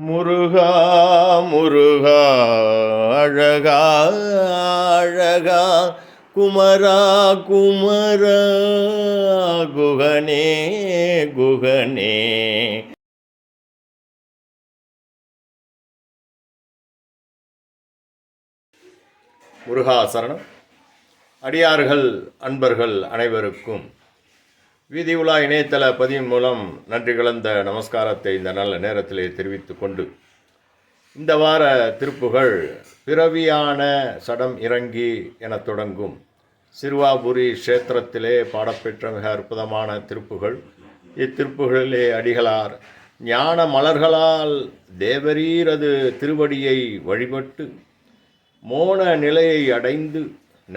முருகா முருகா அழகா அழகா குமரா குமரா குகனே குகனே. முருகா சரணம். அடியார்கள் அன்பர்கள் அனைவருக்கும் வீதி உலா இணையதள பதிவின் மூலம் நன்றி கலந்த நமஸ்காரத்தை இந்த நல்ல நேரத்திலே தெரிவித்து கொண்டு இந்த வார திருப்புகள் பிறவியான சடம் இறங்கி என தொடங்கும். சிறுவாபுரி க்ஷேத்திரத்திலே பாடப்பெற்ற மிக அற்புதமான திருப்புகள். இத்திருப்புகளிலே அடிகளார் ஞான மலர்களால் தேவரீரது திருவடியை வழிபட்டு மோன நிலையை அடைந்து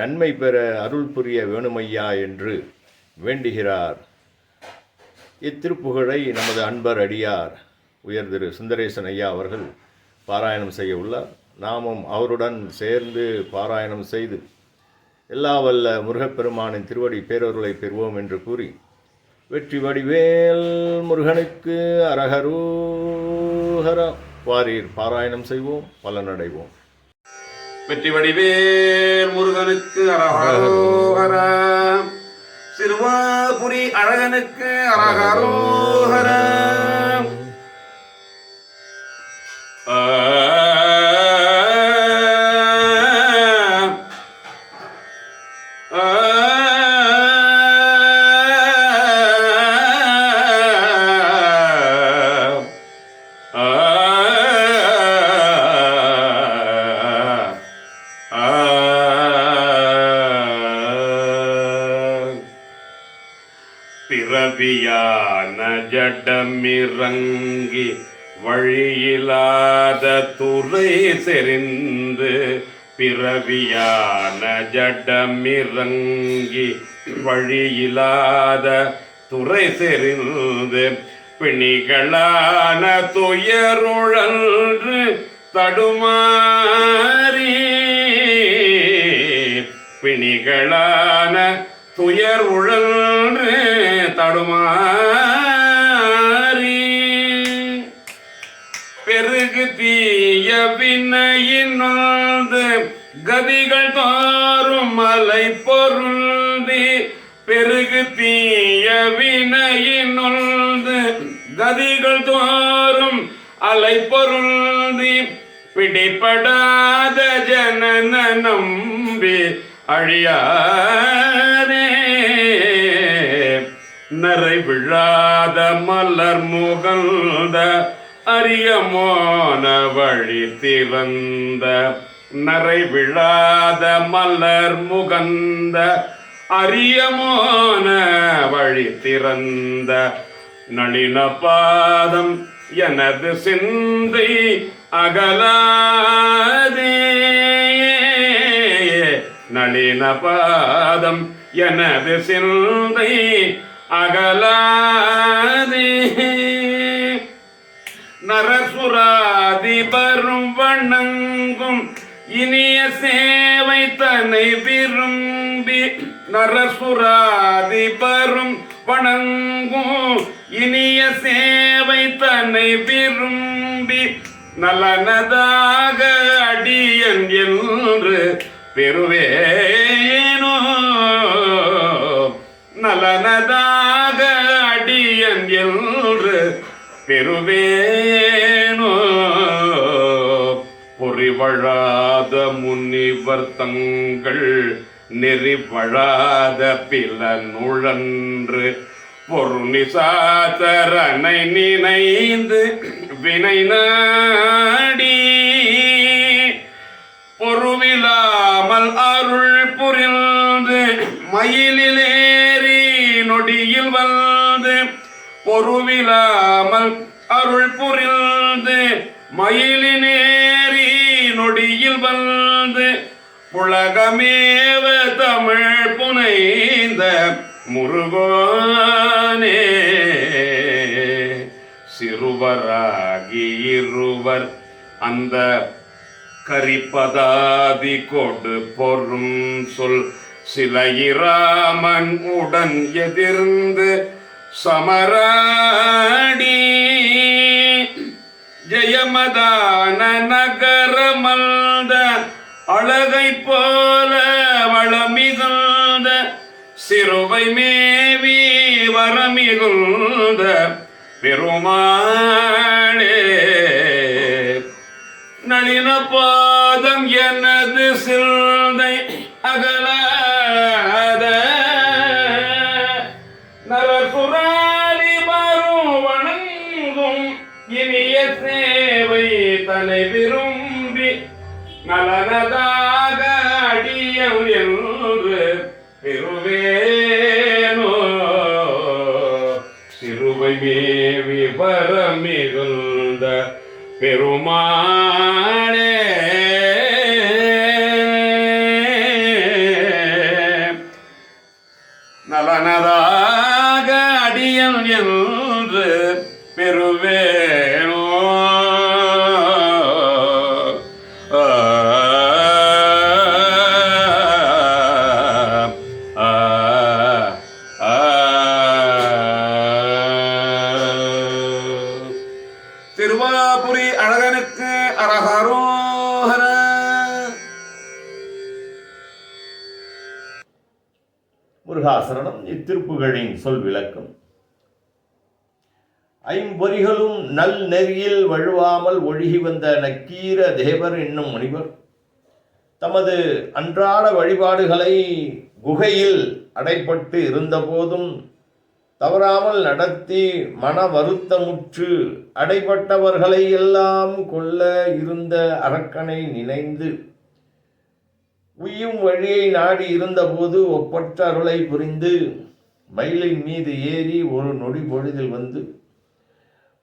நன்மை பெற அருள் புரிய வேணுமையா என்று வேண்டுகிறார். இத்திருப்புகழை நமது அன்பர் அடியார் உயர் திரு சுந்தரேசன் ஐயா அவர்கள் பாராயணம் செய்ய உள்ளார். நாமும் அவருடன் சேர்ந்து பாராயணம் செய்து எல்லா வல்ல முருகப்பெருமானின் திருவடி பேரொருளை பெறுவோம் என்று கூறி வெற்றி வடிவேல் முருகனுக்கு அரகரூஹர. வாரீர் பாராயணம் செய்வோம் பலனடைவோம். வெற்றி வடிவேல் முருகனுக்கு அரகரோகர திருவாபுரி அழகனுக்கு அரகரோகர பிறவியான ஜடமிறங்கி வழியிலாத துறை செறிந்து பிறவியான ஜடமிறங்கி வழியிலாத துறை செறிந்து பிணிகளான துயருழன்று தடுமாறி பிணிகளான துயர் உழன்று தடுமாறி. பெருகு தீய வினையினொந்து கதிகள் தாரும் மலை பொருந்தி பெருகு தீய வினையினொந்து கதிகள் தோறும் அலை பொருந்தி. பிடிபடாத ஜனன நம்பி அழியாதே. நரை விழாத மலர் முகழ்ந்த அரியமான வழி திறந்த நரை விழாத மலர் முகந்த அரியமான வழி திறந்த நளின பாதம் எனது சிந்தை அகலாதே. நளின பாதம் எனது சிந்தை அகலாதே. நரசுராதிபரும் வணங்கும் இனிய சேவை தன்னை விரும்பி நரசுராதிபரும் வணங்கும் இனிய சேவை தன்னை விரும்பி நலனதாக அடியன் என்று பெறுவேனோ. நலனதாக என்று பெறுவேனோ. பொறிவழாத முனிவர் தங்கள் நெறிவழாத பில நுழன்று பொருணிசாதரனை நினைந்து வினை நாடி பொருவிலாமல் அருள் புரிந்து மயிலிலே பொருவிலாமல் அருள் புரிந்து மயிலினேறி நொடியில் வந்து புலகமேவ தமிழ் புனைந்த முருகோனே. சிறுவராகி இருவர் அந்த கரிப்பதாதி கொடு பொருள் சொல். சிலையிராமன் உடன் எதிர்ந்து சமராடி ஜெயமதான நகரமல்த அழகை போல வளமிகுந்த சிறுவை மேவி வரமிகுந்த பெருமாளே. நளின பாதம் தலை விரும்பி நலனதாக அடியம் என்று பெறுவேனோ. சிறுவை மேவி பரமிகுந்த பெருமானே. முருகாசரணம் இத்திருப்புகளின் சொல் விளக்கம். ஐம்பொறிகளும் நல் நெறியில் வழுவாமல் ஒழுகி வந்த நக்கீர தேவர் என்னும் முனிவர் தமது அன்றாட வழிபாடுகளை குகையில் அடைப்பட்டு இருந்தபோதும் தவறாமல் நடத்தி மன வருத்தமுற்று அடைபட்டவர்களை எல்லாம் கொல்ல இருந்த அரக்கனை நினைந்து உய்யும் வழியை நாடி இருந்தபோது ஒப்பற்ற அருளை புரிந்து மயிலின் மீது ஏறி ஒரு நொடி பொழுதில் வந்து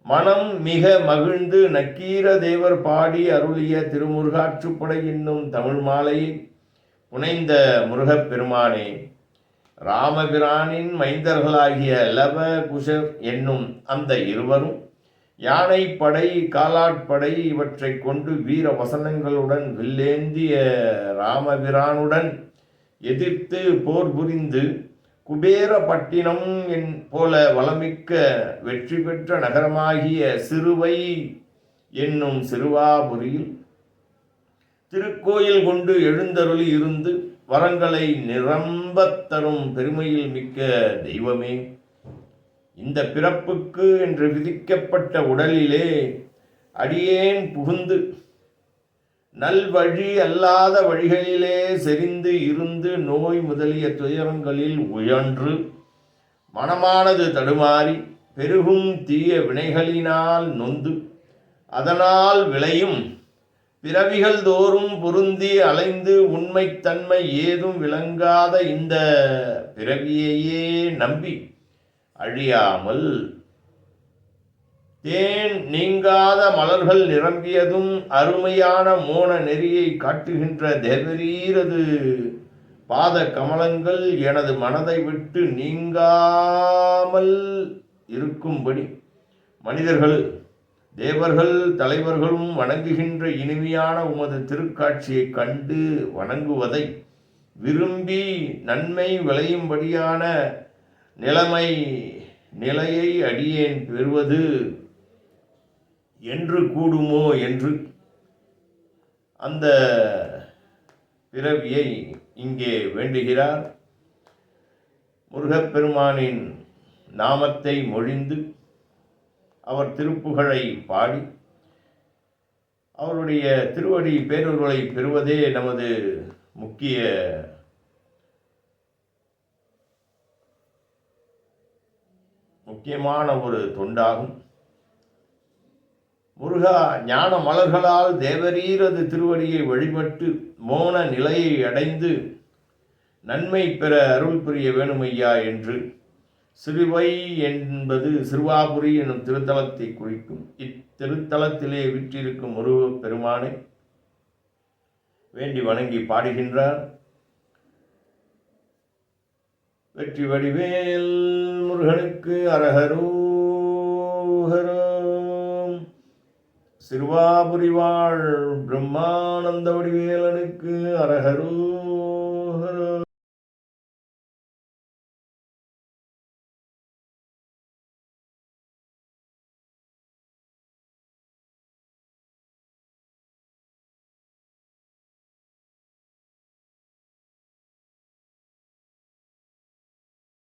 மனம் மிக மகிழ்ந்து நக்கீர தேவர் பாடி அருளிய திருமுருகாற்றுப்படை என்னும் தமிழ் மாலையை புனைந்த முருகப் பெருமானே ராமபிரானின் மைந்தர்களாகிய லவ குஷர் என்னும் அந்த இருவரும் யானைப்படை காலாட்படை இவற்றைக் கொண்டு வீர வசனங்களுடன் வில்லேந்திய ராமபிரானுடன் எதிர்த்து போர் புரிந்து குபேரப்பட்டினம் என் போல வளமிக்க வெற்றி பெற்ற நகரமாகிய சிறுவை என்னும் சிறுவாபுரியில் திருக்கோயில் கொண்டு எழுந்தருளி இருந்து வரங்களை நிரம்பத் தரும் பெருமையில் மிக்க தெய்வமே. இந்த பிறப்புக்கு என்று விதிக்கப்பட்ட உடலிலே அடியேன் புகுந்து நல்வழி அல்லாத வழிகளிலே செறிந்து இருந்து நோய் முதலிய துயரங்களில் உயன்று மனமானது தடுமாறி பெருகும் தீய வினைகளினால் நொந்து அதனால் விளையும் பிறவிகள் தோறும் பொருந்தி அலைந்து உண்மைத்தன்மை ஏதும் விளங்காத இந்த பிறவியையே நம்பி அழியாமல். தேன் நீங்காத மலர்கள் நிரம்பியதும் அருமையான மோன நெறியை காட்டுகின்ற தேவரீரது பாத கமலங்கள் எனது மனதை விட்டு நீங்காமல் இருக்கும்படி. மனிதர்கள் தேவர்கள் தலைவர்களும் வணங்குகின்ற இனிமையான உமது திருக்காட்சியை கண்டு வணங்குவதை விரும்பி நன்மை விளையும்படியான நிலைமை நிலையை அடியேன் பெறுவது என்று கூடுமோ என்று அந்த பிறவியை இங்கே வேண்டுகிறார். முருகப்பெருமானின் நாமத்தை மொழிந்து அவர் திருப்புகழை பாடி அவருடைய திருவடி பேரொருளை பெறுவதே நமது முக்கிய முக்கியமான ஒரு தொண்டாகும். முருகா ஞான மலர்களால் தேவரீரது திருவடியை வழிபட்டு மோன நிலையை அடைந்து நன்மை பெற அருள் புரிய வேணுமையா என்று சிறுவை என்பது சிறுவாபுரி எனும் திருத்தலத்தை குறிக்கும். இத்திருத்தலத்திலே விற்றிருக்கும் முருக பெருமானை வேண்டி வணங்கி பாடுகின்றார். வெற்றி வடிவேல் முருகனுக்கு அரகரோஹரம். சிறுவாபுரிவாழ் பிரம்மானந்த வடிவேலனுக்கு அரஹரூ